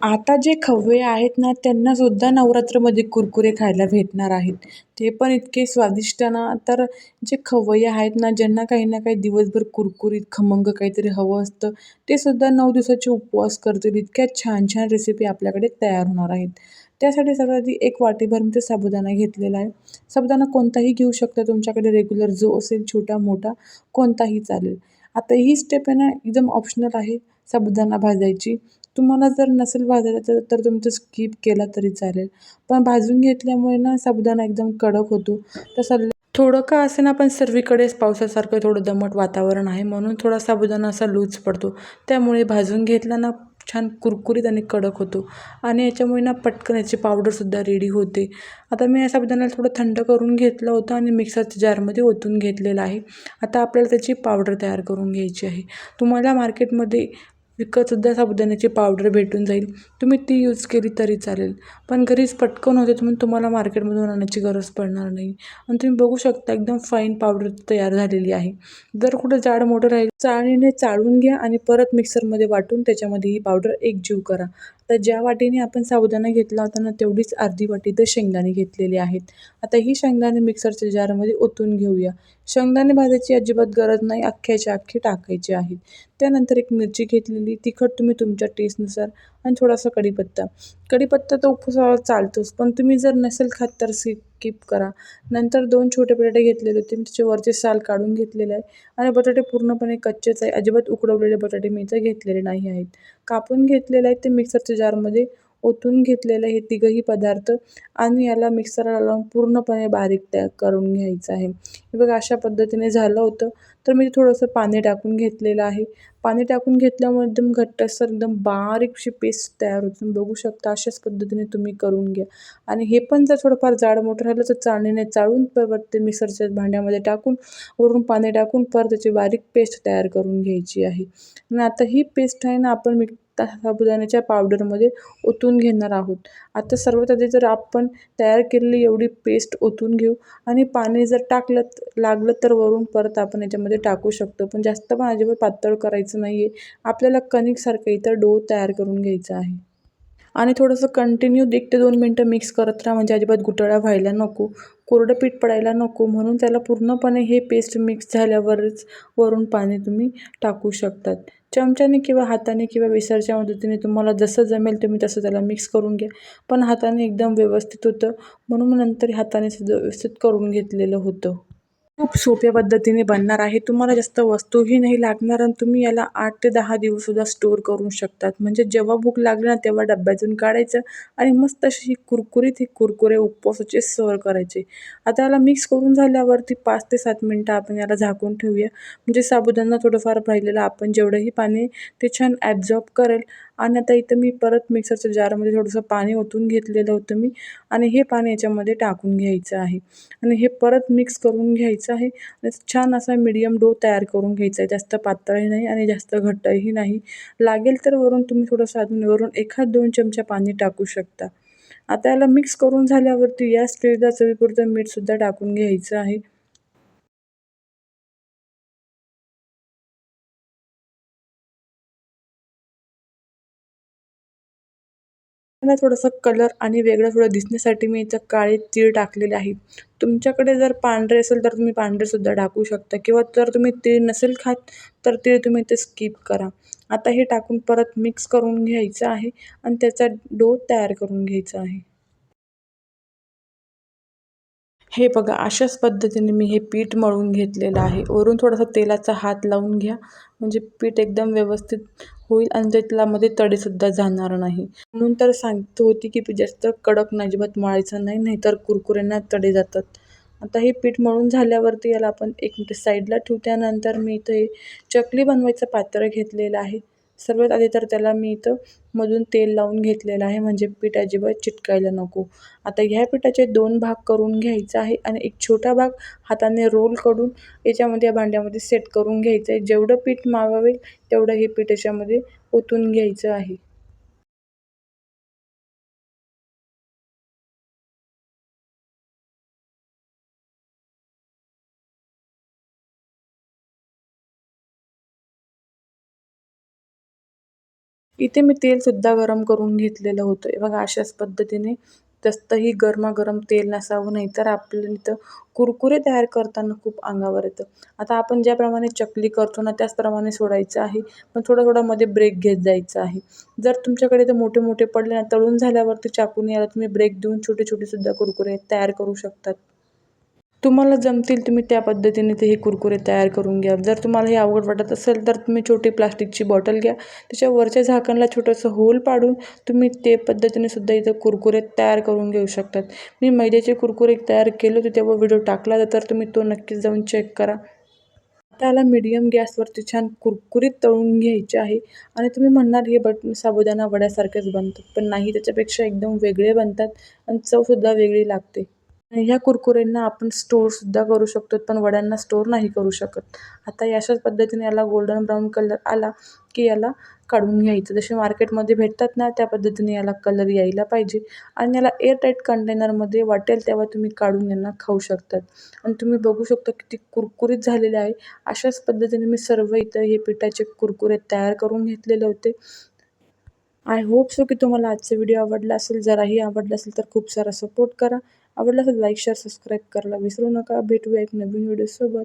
आता जे खवय्ये आहेत ना त्यांनासुद्धा नवरात्रमध्ये कुरकुरे खायला भेटणार आहेत. ते पण इतके स्वादिष्ट ना तर जे खवय्ये आहेत ना ज्यांना काही ना काही दिवसभर कुरकुरीत खमंग काहीतरी हवं असतं ते सुद्धा नऊ दिवसाचे उपवास करतील. इतक्या छान छान रेसिपी आपल्याकडे तयार होणार आहेत. त्यासाठी सगळ्यात आधी एक वाटीभर मी ते साबुदाणा घेतलेला आहे. साबुदाणा कोणताही घेऊ शकता. तुमच्याकडे रेग्युलर जो असेल छोटा मोठा कोणताही चालेल. आता ही स्टेप आहे ना एकदम ऑप्शनल आहे साबुदाणा भाजायची. तुम्हाला जर नसेल भाजायचं तर तर तुम्ही तो स्किप केला तरी चालेल. पण भाजून घेतल्यामुळे ना साबुदाणा एकदम कडक होतो. तसा थोडं का असे ना पण सर्वीकडेच पावसासारखं थोडं दमट वातावरण आहे म्हणून थोडा साबुदाणा असा लूज पडतो. त्यामुळे भाजून घेतला ना छान कुरकुरीत आणि कडक होतो. आणि याच्यामुळे ना पटकन याची पावडरसुद्धा रेडी होते. आता मी या साबुदाण्याला थोडं थंड करून घेतलं होतं आणि मिक्सरच्या जारमध्ये ओतून घेतलेलं आहे. आता आपल्याला त्याची पावडर तयार करून घ्यायची आहे. तुम्हाला मार्केटमध्ये विकतसुद्धा साबुदाण्याची पावडर भेटून जाईल. तुम्ही ती यूज केली तरी चालेल. पण घरीच पटकन होते तुम्ही तुम्हाला मार्केटमधून आणण्याची गरज पडणार नाही. आणि तुम्ही बघू शकता एकदम फाईन पावडर तयार झालेली आहे. जर कुठं जाड मोठं राहील चाळणीने चाळून घ्या आणि परत मिक्सरमध्ये वाटून त्याच्यामध्ये ही पावडर एकजीव करा. तर ज्या वाटीने आपण साबुदाणा घेतला होता ना तेवढीच अर्धी वाटी तर शेंगदाणे घेतलेली आहेत. आता ही शेंगदाणे मिक्सरच्या जारमध्ये ओतून घेऊया. शेंगदाणे भाजायची अजिबात गरज नाही. अख्ख्याच्या अख्खे टाकायचे आहेत. त्यानंतर एक मिरची घेतलेली. तिखट तुम्ही तुमच्या टेस्टनुसार आणि थोडासा कढीपत्ता. कढीपत्ता तर उपवासाला चालतोच. पण तुम्ही जर नसेल खात तर स्किप करा. नंतर दोन छोटे बटाटे घेतलेले होते. मी त्याचे वरचे साल काढून घेतलेले आहे आणि बटाटे पूर्णपणे कच्चेच आहे अजिबात उकडवलेले बटाटे मी तर घेतलेले नाही आहेत. कापून घेतलेले आहेत ते मिक्सरच्या जारमध्ये ओतून घेतलेलं हे तिघंही पदार्थ आणि याला मिक्सरला लावून पूर्णपणे बारीक त्या करून घ्यायचं आहे. हे बघा अशा पद्धतीने झालं होतं. तर मी थोडंसं पाणी टाकून घेतलेलं आहे. पाणी टाकून घेतल्यामुळे एकदम घट्टसर एकदम बारीकशी पेस्ट तयार होते. तुम्ही बघू शकता अशाच पद्धतीने तुम्ही करून घ्या. आणि हे पण जर थोडंफार जाड मोठं राहिलं तर चाळणीने चाळून परत ते मिक्सरच्या भांड्यामध्ये टाकून वरून पाणी टाकून परत त्याची बारीक पेस्ट तयार करून घ्यायची आहे. आणि आता ही पेस्ट आहे ना आपण मिक साबुदाण्याच्या पावडरमध्ये ओतून घेणार आहोत. आता सर्वात आधी जर आपण तयार केलेली एवढी पेस्ट ओतून घेऊ आणि पाणी जर टाकलं लागलं तर वरून परत आपण याच्यामध्ये टाकू शकतो. पण जास्त पण अजिबात पातळ करायचं नाही आहे आपल्याला कणिकसारखं इथं डो तयार करून घ्यायचा आहे. आणि थोडंसं कंटिन्यू एक ते दोन मिनटं मिक्स करत राहा म्हणजे अजिबात गुटळ्या व्हायला नको कोरडं पीठ पडायला नको. म्हणून त्याला पूर्णपणे हे पेस्ट मिक्स झाल्यावरच वरून पाणी तुम्ही टाकू शकतात. चमच्याने किंवा हाताने किंवा विसरच्या मदतीने तुम्हाला जसं जमेल तुम्ही तसं त्याला मिक्स करून घ्या. पण हाताने एकदम व्यवस्थित होतं. म्हणून नंतर हाताने सुद्धा व्यवस्थित करून घेतलेलं होतं. खूप सोप्या पद्धतीने बनणार आहे. तुम्हाला जास्त वस्तूही नाही लागणार आणि तुम्ही याला आठ ते दहा दिवससुद्धा स्टोअर करू शकतात. म्हणजे जेव्हा भूक लागली ना तेव्हा डब्यातून काढायचं आणि मस्त अशी ही कुरकुरीत ही कुरकुरे उपवासाचे सर्व करायचे. आता याला मिक्स करून झाल्यावरती पाच ते सात मिनटं आपण याला झाकून ठेवूया. म्हणजे साबुदाणा थोडंफार राहिलेलं आपण जेवढंही पाणी ते छान ॲब्झॉर्ब करेल. आणि आता इथं मी परत मिक्सरच्या जारमध्ये थोडंसं पाणी ओतून घेतलेलं होतं मी. आणि हे पाणी याच्यामध्ये टाकून घ्यायचं आहे. आणि हे परत मिक्स करून घ्यायचं आहे. आणि छान असा मीडियम डो तयार करून घ्यायचा आहे. जास्त पातळही नाही आणि जास्त घट्टही नाही. लागेल तर वरून तुम्ही थोडंसं अजून वरून एखाद दोन चमचा पाणी टाकू शकता. आता याला मिक्स करून झाल्यावरती या स्टेजला चवीपुरतं मीठसुद्धा टाकून घ्यायचं आहे. मला थोडंसं कलर आणि वेगळं थोडं दिसण्यासाठी मी इथं काळे तीळ टाकलेले आहेत तुमच्याकडे जर पांढरे असेल तर तुम्ही पांढरेसुद्धा टाकू शकता. किंवा जर तुम्ही तीळ नसेल खात तर तीळ तुम्ही ते स्किप करा. आता हे टाकून परत मिक्स करून घ्यायचं आहे आणि त्याचा डो तयार करून घ्यायचा आहे. हे बघा अशाच पद्धतीने मी हे पीठ मळून घेतलेलं आहे. वरून थोडासा तेलाचा हात लावून घ्या. म्हणजे पीठ एकदम व्यवस्थित होईल आणि त्याच्यामध्ये तडेसुद्धा जाणार नाही. म्हणून तर सांगतो होती की जास्त कडक अजिबात मळायचं नाही नाहीतर कुरकुऱ्यांना तडे जातात. आता हे पीठ मळून झाल्यावरती याला आपण एक मिनिट साईडला ठेवू त्यानंतर मी इथे चकली बनवायचं पात्र घेतलेलं आहे. सर्वात आधी तर त्याला मी इथं मधून तेल लावून घेतलेलं आहे म्हणजे पीठ अजिबात चिटकायला नको. आता ह्या पिठाचे दोन भाग करून घ्यायचा आहे आणि एक छोटा भाग हाताने रोल करून याच्यामध्ये या भांड्यामध्ये सेट करून घ्यायचं आहे जेवढं पीठ मावावेल तेवढं हे पीठ याच्यामध्ये ओतून घ्यायचं आहे. इथे मी तेलसुद्धा गरम करून घेतलेलं होतं. हे बघा अशाच पद्धतीने जास्तही गरमागरम तेल नसावं नाही तर आपलं इथं कुरकुरे तयार करताना खूप अंगावर येतं. आता आपण ज्याप्रमाणे चकली करतो ना त्याचप्रमाणे सोडायचं आहे. पण थोडं थोडं मध्ये ब्रेक घेत जायचं आहे. जर तुमच्याकडे ते मोठे मोठे पडले ना तळून झाल्यावरती चाकून याला तुम्ही ब्रेक देऊन छोटे छोटेसुद्धा कुरकुरे तयार करू शकतात. तुम्हाला जमतील तुम्ही त्या पद्धतीने ते हे कुरकुरे तयार करून घ्या. जर तुम्हाला हे अवघड वाटत असेल तर तुम्ही छोटी प्लास्टिकची बॉटल घ्या. त्याच्या वरच्या झाकणला छोटंसं होल पाडून तुम्ही ते पद्धतीने सुद्धा इथं कुरकुरे तयार करून घेऊ शकतात. मी मैद्याचे कुरकुरे तयार केले होते तेव्हा व्हिडिओ टाकला तर तुम्ही तो नक्कीच जाऊन चेक करा. त्याला मीडियम गॅसवरती छान कुरकुरीत तळून घ्यायचे आहे. आणि तुम्ही म्हणणार हे बट साबुदाणा वड्यासारखेच बनतात पण नाही त्याच्यापेक्षा एकदम वेगळे बनतात आणि चवसुद्धा वेगळी लागते. ह्या कुरकुऱ्यांना आपण स्टोअरसुद्धा करू शकतो पण वड्यांना स्टोअर नाही करू शकत. आता या अशाच पद्धतीने याला गोल्डन ब्राऊन कलर आला की याला काढून घ्यायचं. जसे मार्केटमध्ये भेटतात ना त्या पद्धतीने याला कलर यायला पाहिजे. आणि याला एअरटाईट कंटेनरमध्ये वाटेल तेव्हा तुम्ही काढून यांना खाऊ शकतात. आणि तुम्ही बघू शकता किती कुरकुरीत झालेले आहे. अशाच पद्धतीने मी सर्व इथं हे पिठाचे कुरकुरे तयार करून घेतलेले होते. आय होप सो की तुम्हाला आजचा व्हिडिओ आवडला असेल. जराही आवडला असेल तर खूप सारा सपोर्ट करा. आवडला असेल लाईक शेअर सबस्क्राईब करायला विसरू नका. भेटूया एक नवीन व्हिडिओसोबत